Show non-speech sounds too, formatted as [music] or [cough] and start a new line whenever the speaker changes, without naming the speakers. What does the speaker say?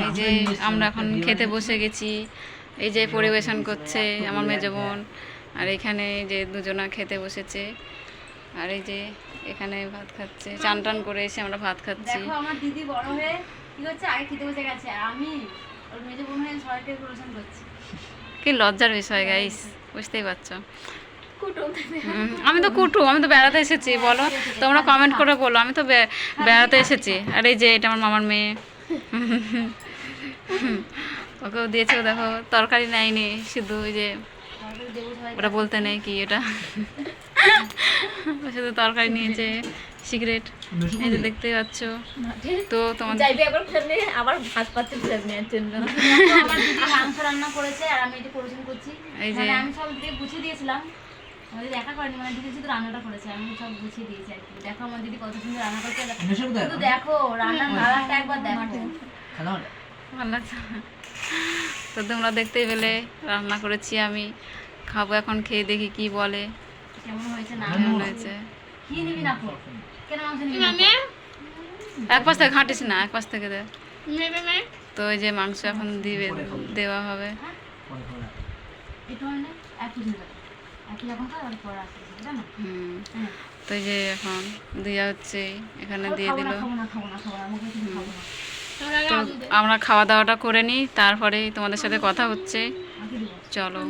এই যে আমরা এখন খেতে বসে গেছি এই যে পরিবেশন করছে আমার মেজ বোন আর এখানে যে দুজনা খেতে বসেছে আর এই যে এখানে ভাত খাচ্ছে চান টান করে এসে আমরা ভাত খাচ্ছি।
দেখো আমার দিদি বড় হয়ে কি করছে? আগে খেতে বসে গেছে আর আমি ওর মেজে বোন হয়ে সবাইকে পরিবেশন করছি।
কি লজ্জার বিষয় গাইস বুঝতেই পারছ। আমি তো কুটু আমি তো বেড়াতে এসেছি বলো তোমরা কমেন্ট করে বলো আমি তো বেড়াতে এসেছি। আর এই যে এটা আমার মামার মেয়ে। ওকেও দিয়েছে দেখো তরকারি নেয়নি শুধু ওই যে ওটা বলতে নেই কি এটা। শুধু তরকারি নিয়েছে সিগারেট। এই যে দেখতেই পাচ্ছ তো তোমাদের
যাইবে একবার ফেলে আবার ভাত জন্য। [laughs]
আমার দিদি মাংস রান্না করেছে আর আমি এটা পরিবেশন করছি।
এই যে-
মানে আমি সব গুছিয়ে দিয়েছিলাম করেনি মানে দিদি শুধু রান্নাটা করেছে আমি সব গুছিয়ে দিয়েছি আর কি। দেখো আমার দিদি কত সুন্দর রান্না করছে শুধু দেখো রান্নার কালারটা একবার দেখো।
ভালো লাগছে তো তোমরা দেখতেই পেলে রান্না করেছি আমি। খাব এখন খেয়ে দেখি কি বলে।
কেমন হয়েছে না
কেমন হয়েছে?
কি নিবি না কেন মাংস নিবি
এক পাশ থেকে ঘাঁটিস না এক পাশ থেকে দে। তো ওই যে মাংস এখন দিবে দেওয়া হবে।
একটু হয় এক
তো যে এখন দিয়া হচ্ছে এখানে দিয়ে দিল। তো আমরা খাওয়া দাওয়াটা করে নিই তারপরে তোমাদের সাথে কথা হচ্ছে। চলো।